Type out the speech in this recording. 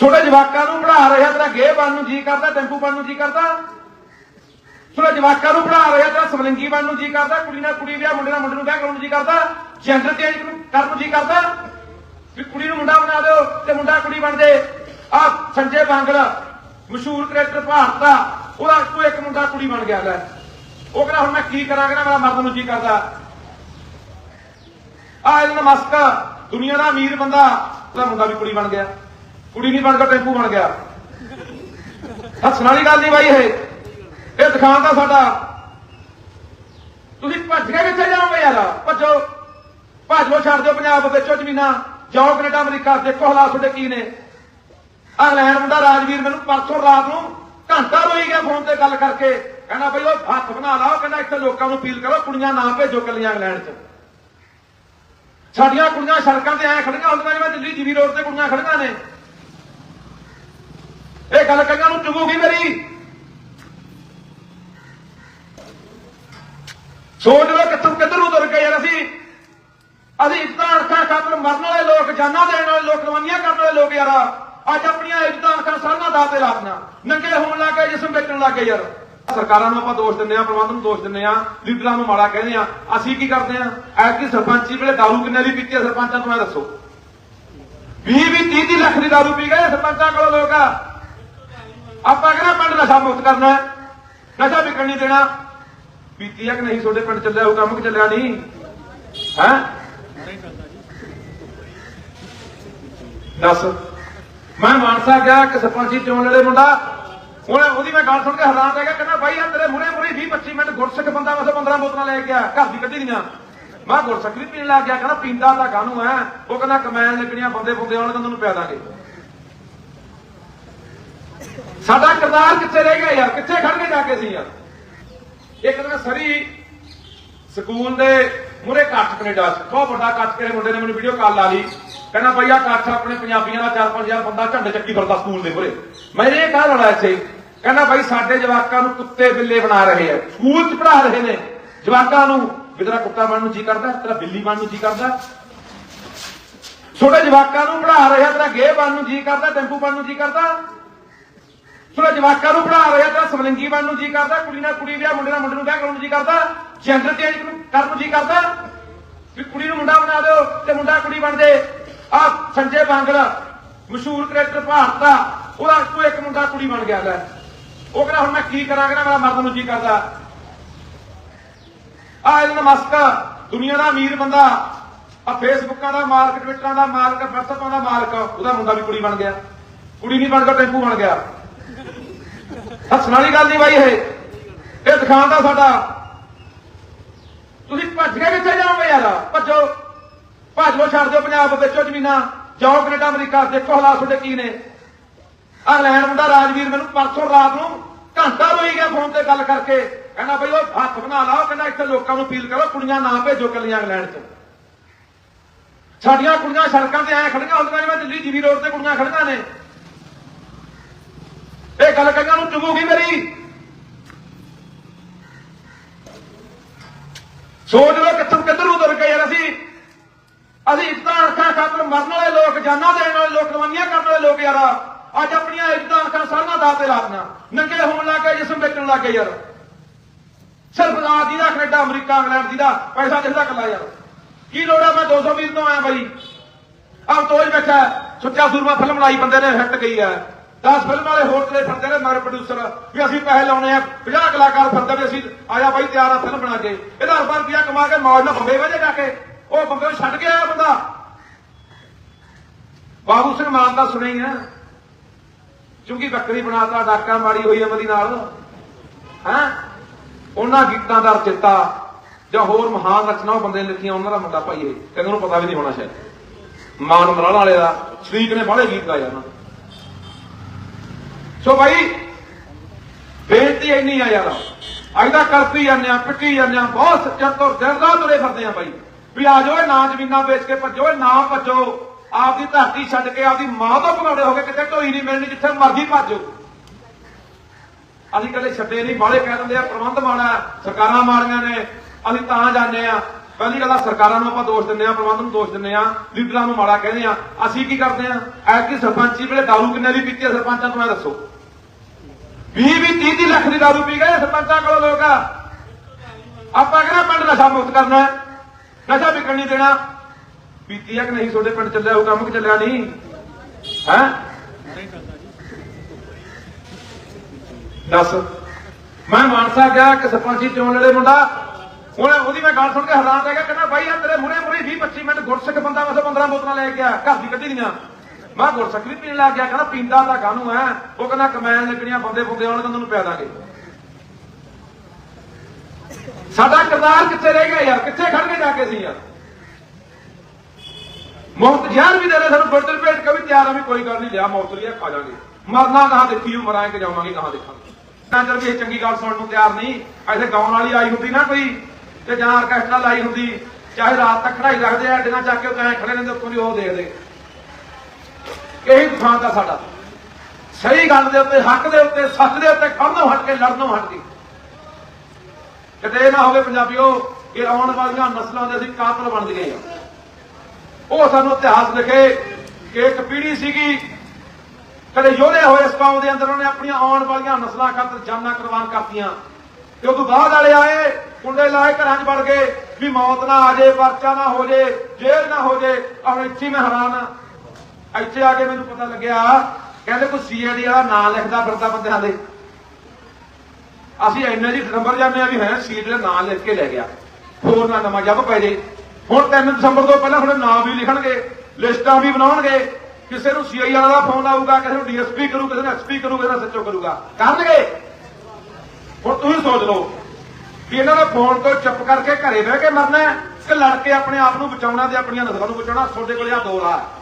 ਛੋਟੇ ਜਵਾਕਾਂ ਨੂੰ ਪੜ੍ਹਾ ਰਿਹਾ ਤੇਰਾ ਗੇ ਬਣ ਨੂੰ ਜੀ ਕਰਦਾ ਟੈਂਪੂ ਬਣ ਨੂੰ ਜੀ ਕਰਦਾ। ਛੋਟੇ ਜਵਾਕਾਂ ਨੂੰ ਪੜ੍ਹਾ ਰਿਹਾ ਤੇਰਾ ਸਵਲਿੰਗੀ ਬਣ ਨੂੰ ਜੀ ਕਰਦਾ, ਕੁੜੀ ਨਾਲ ਕੁੜੀ ਵਿਆਹ, ਮੁੰਡੇ ਨਾਲ ਮੁੰਡੇ ਨੂੰ ਵਿਆਹ ਕਰਾਉਣ ਨੂੰ ਜੀ ਕਰਦਾ ਜੈਂਡਰ ਚੇਂਜ ਕਰਨ ਨੂੰ ਜੀ ਕਰਦਾ। ਵੀ ਕੁੜੀ ਨੂੰ ਮੁੰਡਾ ਬਣਾ ਦਿਓ ਤੇ ਮੁੰਡਾ ਕੁੜੀ ਬਣ ਜੇ। ਆ ਸੰਜੇ ਬਾਂਗਲ, ਮਸ਼ਹੂਰ ਕ੍ਰਿਕਟਰ ਭਾਰਤ ਦਾ, ਉਹਦਾ ਕੋਈ ਇੱਕ ਮੁੰਡਾ ਕੁੜੀ ਬਣ ਗਿਆ ਲੈ। ਉਹ ਕਹਿੰਦਾ, ਹੁਣ ਮੈਂ ਕੀ ਕਰਾਂ? ਕਹਿੰਦਾ, ਮੇਰਾ ਮਰਦ ਨੂੰ ਜੀ ਕਰਦਾ। ਆ ਇਹਨਾਂ ਮਸਕ ਦੁਨੀਆ ਦਾ ਅਮੀਰ ਬੰਦਾ, ਉਹਦਾ ਮੁੰਡਾ ਵੀ ਕੁੜੀ ਬਣ ਗਿਆ। ਕੁੜੀ ਨਹੀਂ ਬਣ ਕੇ ਟੈਂਪੂ ਬਣ ਗਿਆ। ਹੱਸਣ ਵਾਲੀ ਗੱਲ ਨਹੀਂ ਬਾਈ ਇਹ। ਇਹ ਦਿਖਾਉਣ ਦਾ ਸਾਡਾ। ਤੁਸੀਂ ਭੱਜ ਕੇ ਕਿੱਥੇ ਜਾਓਗੇ ਯਾਰ? ਭੱਜੋ। ਭੱਜੋ ਛੱਡ ਦਿਓ ਪੰਜਾਬ ਵਿੱਚੋਂ ਜ਼ਮੀਨਾਂ। ਜਾਓ ਕੈਨੇਡਾ, ਅਮਰੀਕਾ, ਦੇਖੋ ਹਾਲਾਤ ਤੁਹਾਡੇ ਕੀ ਨੇ। ਆ ਲੈਣ ਮੁੰਡਾ ਰਾਜਵੀਰ ਮੈਨੂੰ ਪਰਸੋਂ ਰਾਤ ਨੂੰ ਘੰਟਾ ਰੋਈ ਗਿਆ ਫੋਨ ਤੇ ਗੱਲ ਕਰਕੇ। ਕਹਿੰਦਾ ਬਈ ਉਹ ਹੱਥ ਬਣਾ ਲਾਓ ਕਹਿੰਦਾ ਇੱਥੇ ਲੋਕਾਂ ਨੂੰ ਅਪੀਲ ਕਰੋ, ਕੁੜੀਆਂ ਨਾ ਭੇਜੋ ਕੱਲੀਆਂ ਇੰਗਲੈਂਡ 'ਚ। ਸਾਡੀਆਂ ਕੁੜੀਆਂ ਸੜਕਾਂ ਤੇ ਐ ਖੜੀਆਂ ਹੁੰਦੀਆਂ ਜਿਵੇਂ ਦਿੱਲੀ ਜੀਵੀ ਰੋਡ ਤੇ ਕੁੜੀਆਂ ਖੜੀਆਂ ਨੇ। ਇਹ ਗੱਲ ਕਈਆਂ ਨੂੰ ਚੁਗੂਗੀ ਮੇਰੀ। ਸੋਚ ਲਓ ਕਿੱਥੋਂ ਕਿੱਧਰ ਨੂੰ ਤੁਰ ਗਏ ਯਾਰ ਅਸੀਂ। ਅਸੀਂ ਇੱਜ਼ਤਾਂ ਅਰਖਾਂ ਖਾਤਰ ਮਰਨ ਵਾਲੇ ਲੋਕ, ਜਾਨਾਂ ਦੇਣ ਵਾਲੇ ਲੋਕ ਰਵਾਨੀਆਂ ਕਰਨ ਵਾਲੇ ਲੋਕ ਯਾਰ। ਅੱਜ ਆਪਣੀਆਂ ਇੱਜ਼ਤਾਂ ਅਰਖਾਂ ਸਾਰੀਆਂ ਦਾਅ ਤੇ ਲਾਤੀਆਂ। ਨੰਗੇ ਹੋਣ ਲੱਗ ਗਏ, ਜਿਸਮ ਵੇਚਣ ਲੱਗ ਗਏ ਯਾਰ। ਸਰਕਾਰਾਂ ਨੂੰ ਆਪਾਂ ਦੋਸ਼ ਦਿੰਦੇ ਆ ਪ੍ਰਬੰਧ ਨੂੰ ਦੋਸ਼ ਦਿੰਦੇ ਆ ਲੀਡਰਾਂ ਨੂੰ ਮਾੜਾ ਕਹਿੰਦੇ ਆ ਅਸੀਂ ਕੀ ਕਰਦੇ ਆ ਐਤਕੀ ਸਰਪੰਚੀ ਵੇਲੇ ਦਾਰੂ ਕਿੰਨੇ ਦੀ ਪੀਤੀ ਆ ਸਰਪੰਚਾਂ ਤੋਂ ਇਹ ਦੱਸੋ। 20 20 30 30 ਲੱਖ ਦੀ ਦਾਰੂ ਪੀ ਗਏ ਸਰਪੰਚਾਂ ਕੋਲ ਲੋਕ। ਆ ਆਪਾਂ ਕਿਹੜਾ ਪਿੰਡ ਨਸ਼ਾ ਮੁਕਤ ਕਰਨਾ ਨਸ਼ਾ ਵਿਕਣ ਨਹੀਂ ਦੇਣਾ। ਪੀਤੀ ਆ ਕਿ ਨਹੀਂ? ਤੁਹਾਡੇ ਪਿੰਡ ਚੱਲਿਆ ਉਹ ਕੰਮ ਕਿ ਚੱਲਿਆ ਨਹੀਂ? ਹੈ? ਦੱਸ। ਮੈਂ ਮਾਨਸਾ ਗਿਆ ਕਿ ਸਰਪੰਚੀ ਚੋਣ ਲੜੇ ਮੁੰਡਾ। ਉਹਨੇ ਉਹਦੀ ਮੈਂ ਗੱਲ ਸੁਣ ਕੇ ਹੈਰਾਨ ਰਹਿ ਗਿਆ, ਕਹਿੰਦਾ ਬਾਈ ਆ ਤੇਰੇ ਮੂਰੇ ਮੂਰੇ 20 25 ਮਿੰਟ ਗੁਰਸਿੱਖ ਬੰਦਾ ਵਸੇ 15 ਬੋਤਲਾਂ ਲੈ ਕੇ ਆ, ਘਰ ਦੀ ਕੱਢੀ ਦੀਆਂ। ਮੈਂ ਗੁਰਸਿੱਖ ਵੀ ਪੀਣ ਲੱਗ ਗਿਆ, ਕਹਿੰਦਾ ਪੀਂਦਾ ਤਾਂ ਕਾਹਨੂੰ ਐ ਉਹ ਕਹਿੰਦਾ ਕਮੈਨ ਲੱਗਣੀਆਂ ਬੰਦੇ ਬੰਦੇ ਆਉਣ ਤਾਂ ਤੁਹਾਨੂੰ ਪਿਆ ਦਾਂਗੇ। ਸਾਡਾ ਕਿਰਦਾਰ ਕਿੱਥੇ ਰਹਿ ਗਿਆ ਯਾਰ? ਕਿੱਥੇ ਖੜ ਕੇ ਜਾ ਕੇ ਸੀ ਯਾਰ? ਇੱਕ ਦਿਨ ਸਰੀ, ਸਕੂਲ ਦੇ ਮੂਰੇ ਕੱਠ ਕੈਨੇਡਾ ਬਹੁਤ ਵੱਡਾ ਕੱਠ ਕਰੇ ਮੁੰਡੇ ਨੇ, ਮੈਨੂੰ ਵੀਡੀਓ ਕਾਲ ਲਾ ਲਈ। ਕਹਿੰਦਾ ਭਈਆ ਕੱਠ ਆਪਣੇ ਪੰਜਾਬੀਆਂ ਦਾ 4-5000 ਬੰਦਾ ਝੰਡੇ ਚੱਕੀ ਫਿਰਦਾ ਸਕੂਲ ਦੇ ਮੂਰੇ। ਮੈਂ ਇਹ ਕਾਹ ਲੜਾ ਇੱਥੇ, ਕਹਿੰਦਾ ਭਾਈ ਸਾਡੇ ਜਵਾਕਾਂ ਨੂੰ ਕੁੱਤੇ ਬਿੱਲੇ ਬਣਾ ਰਹੇ ਆ। ਸਕੂਲ ਚ ਪੜਾ ਰਹੇ ਨੇ। ਜਵਾਕਾਂ ਨੂੰ, ਵੀ ਤੇਰਾ ਕੁੱਤਾ ਬਣਨ ਨੂੰ ਜੀ ਕਰਦਾ, ਤੇਰਾ ਬਿੱਲੀ ਬਣਨ ਨੂੰ ਜੀ ਕਰਦਾ। ਛੋਟੇ ਜਵਾਕਾਂ ਨੂੰ ਪੜਾ ਆ ਤੇਰਾ ਗੇ ਬਣਨ ਨੂੰ ਜੀ ਕਰਦਾ, ਟੈਂਪੂ ਬਣਨ ਨੂੰ ਜੀ ਕਰਦਾ। ਛੋਟੇ ਜਵਾਕਾਂ ਨੂੰ ਪੜਾ ਰਿਹਾ ਤੇਰਾ ਸਵਲਿੰਗੀ ਬਣਨ ਨੂੰ ਜੀ ਕਰਦਾ, ਕੁੜੀ ਨਾਲ ਕੁੜੀ ਵਿਆਹ, ਮੁੰਡੇ ਨਾਲ ਮੁੰਡੇ ਨੂੰ ਵਿਆਹ ਕਰਾਉਣ ਨੂੰ ਜੀ ਕਰਦਾ ਜੈਂਡਰ ਚੇਂਜ ਕਰਨ ਨੂੰ ਜੀ ਕਰਦਾ। ਵੀ ਕੁੜੀ ਨੂੰ ਮੁੰਡਾ ਬਣਾ ਦਿਓ ਤੇ ਮੁੰਡਾ ਕੁੜੀ ਬਣ ਜੇ। ਆ ਸੰਜੇ ਬਾਂਗਲ, ਮਸ਼ਹੂਰ ਕ੍ਰਿਕਟਰ ਭਾਰਤ ਦਾ, ਉਹਦਾ ਕੋਈ ਇੱਕ ਮੁੰਡਾ ਕੁੜੀ ਬਣ ਗਿਆ ਲੈ। ਉਹ ਕਹਿੰਦਾ, ਹੁਣ ਮੈਂ ਕੀ ਕਰਾਂ? ਕਹਿੰਦਾ, ਮੇਰਾ ਮਰਦ ਨੂੰ ਜੀ ਕਰਦਾ। ਆ ਇਹਨਾਂ ਮਸਕ ਦੁਨੀਆ ਦਾ ਅਮੀਰ ਬੰਦਾ। ਆ ਫੇਸਬੁੱਕਾਂ ਦਾ ਮਾਲਕ ਟਵਿੱਟਰਾਂ ਦਾ ਮਾਲਕ ਵਟਸਐਪਾਂ ਦਾ ਮਾਲਕ ਉਹਦਾ ਮੁੰਡਾ ਵੀ ਕੁੜੀ ਬਣ ਗਿਆ। ਕੁੜੀ ਨਹੀਂ ਬਣ ਕੇ ਟੈਂਪੂ ਬਣ ਗਿਆ। ਹੱਸਣ ਵਾਲੀ ਗੱਲ ਨਹੀਂ ਬਾਈ ਇਹ। ਇਹ ਦਿਖਾਉਣ ਸਾਡਾ। ਤੁਸੀਂ ਭੱਜ ਕੇ ਕਿੱਥੇ ਜਾਓਗੇ ਯਾਰ? ਭੱਜੋ। ਭੱਜੋ ਛੱਡ ਦਿਓ ਪੰਜਾਬ ਵਿੱਚੋਂ ਜ਼ਮੀਨਾਂ। ਜਾਓ ਕੈਨੇਡਾ, ਅਮਰੀਕਾ। ਦੇਖੋ ਹਾਲਾਤ ਤੁਹਾਡੇ ਕੀ ਨੇ। ਆ ਲੈਣ ਮੁੰਡਾ ਰਾਜਵੀਰ ਮੈਨੂੰ ਪਰਸੋਂ ਰਾਤ ਨੂੰ ਘੰਟਾ ਰੋਈ ਗਿਆ ਫੋਨ ਤੇ ਗੱਲ ਕਰਕੇ। ਕਹਿੰਦਾ ਬਈ ਉਹ ਹੱਥ ਬਣਾ ਲਾਓ ਕਹਿੰਦਾ ਇੱਥੇ ਲੋਕਾਂ ਨੂੰ ਅਪੀਲ ਕਰੋ, ਕੁੜੀਆਂ ਨਾ ਭੇਜੋ ਕੱਲੀਆਂ ਇੰਗਲੈਂਡ 'ਚ ਸਾਡੀਆਂ ਕੁੜੀਆਂ ਸੜਕਾਂ ਤੇ ਐ ਖੜੀਆਂ ਹੁੰਦੀਆਂ ਜਿਵੇਂ ਦਿੱਲੀ ਜੀਵੀ ਰੋਡ ਤੇ ਕੁੜੀਆਂ ਖੜੀਆਂ ਨੇ। ਇਹ ਗੱਲ ਕਈਆਂ ਨੂੰ ਚੁਗੂਗੀ ਮੇਰੀ। ਸੋਚ ਲਓ ਕਿੱਥੋਂ ਕਿੱਧਰ ਨੂੰ ਤੁਰ ਗਏ ਯਾਰ ਅਸੀਂ। ਅਸੀਂ ਇੱਜ਼ਤਾਂ ਅਰਖਾਂ ਖਾਤਰ ਮਰਨ ਵਾਲੇ ਲੋਕ, ਜਾਨਾਂ ਦੇਣ ਵਾਲੇ ਲੋਕ ਰਵਾਨੀਆਂ ਕਰਨ ਵਾਲੇ ਲੋਕ ਯਾਰ। ਅੱਜ ਆਪਣੀਆਂ ਇੱਜ਼ਤਾਂ ਅਰਖਾਂ ਸਾਰੀਆਂ ਦਾਅ ਤੇ ਲਾਤੀਆਂ। ਨੰਗੇ ਹੋਣ ਲੱਗ ਗਏ, ਜਿਸਮ ਵੇਚਣ ਲੱਗ ਗਏ ਯਾਰ। ਸਿਰਫ ਆਦੀ ਦਾ, ਕੈਨੇਡਾ, ਅਮਰੀਕਾ, ਇੰਗਲੈਂਡ ਦੀ ਦਾ, ਪੈਸਾ ਦਿਸਦਾ ਕੱਲਾ ਯਾਰ। ਕੀ ਲੋੜ ਆ ਮੈਂ 220 ਤੋਂ ਆਇਆ ਬਾਈ? ਆਹ ਤੋਜ ਬੈਠਾ ਸੁੱਚਾ ਸੂਰਮਾ ਫਿਲਮ ਲਾਈ ਬੰਦੇ ਨੇ, ਹਿੱਟ ਗਈ ਹੈ। 10 ਫਿਲਮ ਵਾਲੇ ਹੋਰ ਚਲੇ ਫਿਰਦੇ ਨੇ ਮਗਰ ਪ੍ਰੋਡਿਊਸਰ ਵੀ ਅਸੀਂ ਪੈਸੇ ਲਾਉਣੇ ਆ 50 ਕਲਾਕਾਰ ਫਿਰਦੇ ਵੀ ਅਸੀਂ ਆਇਆ ਬਾਈ ਤਿਆਰ ਆ ਫਿਲਮ ਬਣਾ ਕੇ। ਇਹਦਾ ਹਜ਼ਾਰ ਰੁਪਇਆ ਕਮਾ ਕੇ ਮੌਜ ਨਾਲ ਬੰਬੇ ਵਜੇ ਜਾ ਕੇ। ਉਹ ਬੰਬੇ ਨੂੰ ਛੱਡ ਕੇ ਆਇਆ ਬੰਦਾ। ਬਾਬੂ ਸਿੰਘ ਮਾਨ ਦਾ ਸੁਣਿਆ ਹੀ ਆ। ਚੁੰਗੀ ਬੱਕਰੀ ਬਣਾਤਾ, ਡਾਕਾ ਮਾਰੀ ਹੋਈ ਅਮਲੀ ਨਾਲ। ਹੈਂ? ਉਹਨਾਂ ਗੀਤਾਂ ਦਾ ਰਚਿਤਾ ਜਾਂ ਹੋਰ ਮਹਾਨ ਰਚਨਾ ਉਹ ਬੰਦੇ ਨੇ ਲਿਖੀਆਂ, ਉਹਨਾਂ ਦਾ ਮੁੰਡਾ ਭਾਈ ਇਹ। ਕਹਿੰਦੇ ਨੂੰ ਪਤਾ ਵੀ ਨਹੀਂ ਹੋਣਾ ਸ਼ਾਇਦ। ਮਾਨ ਮਰਾਲਾ ਵਾਲੇ ਦਾ, ਸ਼ਰੀਕ ਨੇ ਬਾਹਲੇ ਗੀਤ ਗਾਇਆ ਉਹਨਾਂ ਸੋ ਭਾਈ, ਬੇਨਤੀ ਇੰਨੀ ਆ ਯਾਰ, ਅੱਜ ਦਾ ਕਰਤੀ ਜਾਂਦੇ ਆ, ਪਿੱਟੀ ਜਾਂਦੇ ਆ, ਬਹੁਤ ਸੱਚਾ ਤੋਂ ਦਿਨ ਰਾਤ ਤੁਰੇ ਫਿਰਦੇ ਆ ਭਾਈ। ਵੀ ਆ ਜਾਓ ਨਾ ਜ਼ਮੀਨਾਂ ਵੇਚ ਕੇ ਭੱਜੋ ਨਾ ਭੱਜੋ। ਆਪਦੀ ਧਰਤੀ ਛੱਡ ਕੇ ਆਪਦੀ ਮਾਂ ਤੋਂ ਭਗੌੜੇ ਹੋ ਕੇ ਕਿਤੇ ਢੋਈ ਨਹੀਂ ਮਿਲਣੀ, ਜਿੱਥੇ ਮਰਜ਼ੀ ਭੱਜੋ। ਅਸੀਂ ਕਦੇ ਛੱਡੇ ਨਹੀਂ, ਬਾਹਲੇ ਕਹਿ ਦਿੰਦੇ ਆ, ਪ੍ਰਬੰਧ ਮਾੜਾ, ਸਰਕਾਰਾਂ ਮਾੜੀਆਂ ਨੇ, ਅਸੀਂ ਤਾਂ ਜਾਂਦੇ ਆ। ਪਹਿਲੀ ਗੱਲ ਆ, ਸਰਕਾਰਾਂ ਨੂੰ ਆਪਾਂ ਦੋਸ਼ ਦਿੰਦੇ ਆ, ਪ੍ਰਬੰਧ ਨੂੰ ਦੋਸ਼ ਦਿੰਦੇ ਆ, ਲੀਡਰਾਂ ਨੂੰ ਮਾੜਾ ਕਹਿੰਦੇ ਆ। ਅਸੀਂ ਕੀ ਕਰਦੇ ਆ? ਐਤਕੀ ਸਰਪੰਚੀ ਵੇਲੇ ਦਾਰੂ ਕਿੰਨੇ ਦੀ ਪੀਤੀ ਆ ਸਰਪੰਚਾਂ ਤੋਂ, ਮੈਂ ਦੱਸੋ। 20 20 30 30 ਲੱਖ ਦੀ ਦਾਰੂ ਪੀ ਗਏ ਸਰਪੰਚਾਂ ਕੋਲ ਲੋਕ। ਆ ਆਪਾਂ ਕਿਹੜਾ ਪਿੰਡ ਨਸ਼ਾ ਮੁਕਤ ਕਰਨਾ ਨਸ਼ਾ ਵਿਕਣ ਨਹੀਂ ਦੇਣਾ। ਪੀਤੀ ਆ ਕਿ ਨਹੀਂ? ਤੁਹਾਡੇ ਪਿੰਡ ਚੱਲਿਆ, ਉਹ ਕੰਮ ਕਿ ਚੱਲਿਆ ਨਹੀਂ? ਹੈ? ਦੱਸ। ਮੈਂ ਮਾਨਸਾ ਗਿਆ ਕਿ ਸਰਪੰਚੀ ਚੋਣ ਲੜੇ ਮੁੰਡਾ। ਉਹਨੇ ਉਹਦੀ ਮੈਂ ਗੱਲ ਸੁਣ ਕੇ ਹੈਰਾਨ ਰਹਿ ਗਿਆ, ਕਹਿੰਦਾ ਬਾਈ ਆ ਤੇਰੇ ਮੂਰੇ ਮੂਰੇ 20 25 ਮਿੰਟ ਗੁਰਸਿੱਖ ਬੰਦਾ ਵੈਸੇ 15 ਬੋਤਲਾਂ ਲੈ ਗਿਆ ਘਰ ਦੀ ਕੱਢੀ ਦੀਆਂ। ਮੈਂ ਗੁਰਸਿੱਖ ਵੀ ਪੀਣ ਲੱਗ ਗਿਆ, ਕਹਿੰਦਾ ਪੀਂਦਾ ਤਾਂ ਕਾਹਨੂੰ ਐ? ਉਹ ਕਹਿੰਦਾ ਕਮੈਨ ਲੱਗਣੀਆਂ ਬੰਦੇ ਬੰਦੇ ਆਉਣ ਤਾਂ ਤੁਹਾਨੂੰ ਪਿਆ ਦਾਂਗੇ। ਸਾਡਾ ਕਿਰਦਾਰ ਕਿੱਥੇ ਰਹਿ ਗਿਆ ਯਾਰ? ਕਿੱਥੇ ਖੜ ਕੇ ਜਾ ਕੇ ਸੀ ਯਾਰ? ਮੌਤ ਜ਼ਹਿਰ ਵੀ ਦੇ ਰਹੇ ਸਾਨੂੰ ਗੁਰਦਲ ਭੇਟ ਕੇ ਵੀ ਤਿਆਰ ਆ ਵੀ ਕੋਈ ਗੱਲ ਨਹੀਂ ਲਿਆ ਮੌਤ ਲਿਆ ਖਾ ਜਾਾਂਗੇ। ਮਰਨਾ ਕਹਾਂ ਦੇਖੀਓ ਮਰਾਂਗੇ, ਜਾਵਾਂਗੇ ਕਹਾਂ ਦੇਖਾਂਗੇ। ਅੰਦਰ ਵੀ ਇਹ ਚੰਗੀ ਗੱਲ ਸੁਣਨ ਨੂੰ ਤਿਆਰ ਨਹੀਂ ਐਸੇ ਗਾਉਣ ਵਾਲੀ ਆਈ ਹੁੰਦੀ ਨਾ ਕੋਈ ਤੇ ਜਾਂ ਆਰਕੈਸਟਰਾ ਲਾਈ ਹੁੰਦੀ, ਚਾਹੇ ਰਾਤ ਤੱਕ ਖੜਾਈ ਰੱਖਦੇ ਆ ਅੱਡੀਆਂ ਚੱਕ ਕੇ ਉਹ ਖੜੇ ਰਹਿੰਦੇ ਉੱਤੋਂ ਦੀ ਉਹ ਦੇਖਦੇ। ਇਹੀ ਦੁਖਾਂ ਦਾ ਸਾਡਾ। ਸਹੀ ਗੱਲ ਦੇ ਉੱਤੇ, ਹੱਕ ਦੇ ਉੱਤੇ, ਸੱਚ ਦੇ ਉੱਤੇ ਖੜਨੋਂ ਹਟ ਕੇ, ਲੜਨੋਂ ਹਟ ਕੇ। ਕਿਤੇ ਇਹ ਨਾ ਹੋਵੇ ਪੰਜਾਬੀਓ, ਕਿ ਆਉਣ ਵਾਲੀਆਂ ਨਸਲਾਂ ਦੇ ਅਸੀਂ ਕਾਤਲ ਬਣ ਗਏ ਆ ਉਹ ਸਾਨੂੰ ਇਤਿਹਾਸ ਲਿਖੇ ਕਿ ਇੱਕ ਪੀੜ੍ਹੀ ਸੀਗੀ, ਕਦੇ ਯੋਧੇ ਹੋਏ ਇਸ ਕੌਮ ਦੇ ਅੰਦਰ, ਉਹਨੇ ਆਪਣੀਆਂ ਆਉਣ ਵਾਲੀਆਂ ਨਸਲਾਂ ਖਾਤਰ ਜਾਨਾਂ ਕੁਰਬਾਨ ਕਰਤੀਆਂ। ਤੇ ਉਦੋਂ ਬਾਅਦ ਵਾਲੇ ਆਏ, ਕੁੰਡੇ ਲਾਏ, ਘਰਾਂ 'ਚ ਵੜ ਗਏ, ਵੀ ਮੌਤ ਨਾ ਆ ਜੇ, ਪਰਚਾ ਨਾ ਹੋ ਜੇ, ਜੇਲ੍ਹ ਨਾ ਹੋ ਜੇ ਹੁਣ ਇੱਥੇ ਮੈਂ ਹੈਰਾਨ ਆ। ਇੱਥੇ ਆ ਕੇ ਮੈਨੂੰ ਪਤਾ ਲੱਗਿਆ, ਕਹਿੰਦੇ ਕੋਈ ਸੀਆਈਡੀ ਵਾਲਾ ਨਾਂ ਲਿਖਦਾ ਫਿਰਦਾ ਬੰਦਿਆਂ ਦੇ। ਅਸੀਂ ਇੰਨਾ ਜੀ ਨੰਬਰ ਜਾਂਦੇ ਆ ਵੀ ਹੈ ਸੀਟ ਦਾ ਨਾਂ ਲਿਖ ਕੇ ਲੈ ਗਿਆ। ਹੋਰ ਨਾ ਨਵਾਂ ਜੱਬ ਪੈ ਜੇ। ਹੁਣ 3 ਦਸੰਬਰ ਤੋਂ ਪਹਿਲਾਂ ਹੁਣ ਨਾਂ ਵੀ ਲਿਖਣਗੇ, ਲਿਸਟਾਂ ਵੀ ਬਣਾਉਣਗੇ। ਕਿਸੇ ਨੂੰ ਸੀਆਈ ਵਾਲਾ ਦਾ ਫੋਨ ਆਊਗਾ, ਕਿਸੇ ਨੂੰ ਡੀਐਸਪੀ ਕਰੂ, ਕਿਸੇ ਨੂੰ ਐਸਪੀ ਕਰੂ, ਕਿਸੇ ਨੂੰ ਸੱਚੋ ਕਰੂਗਾ। ਕਰਨਗੇ। ਹੁਣ ਤੁਸੀਂ ਸੋਚ ਲਓ ਕਿ ਇਹਨਾਂ ਦਾ ਫੋਨ ਤੋਂ ਚੁੱਪ ਕਰਕੇ ਘਰੇ ਬਹਿ ਕੇ ਮਰਨਾ ਕਿ ਲੜ ਕੇ ਆਪਣੇ ਆਪ ਨੂੰ ਬਚਾਉਣਾ ਤੇ ਆਪਣੀਆਂ ਨਸਲਾਂ ਨੂੰ ਬਚਾਉਣਾ? ਤੁਹਾਡੇ ਕੋਲ ਆ ਦੋ ਰਾਹ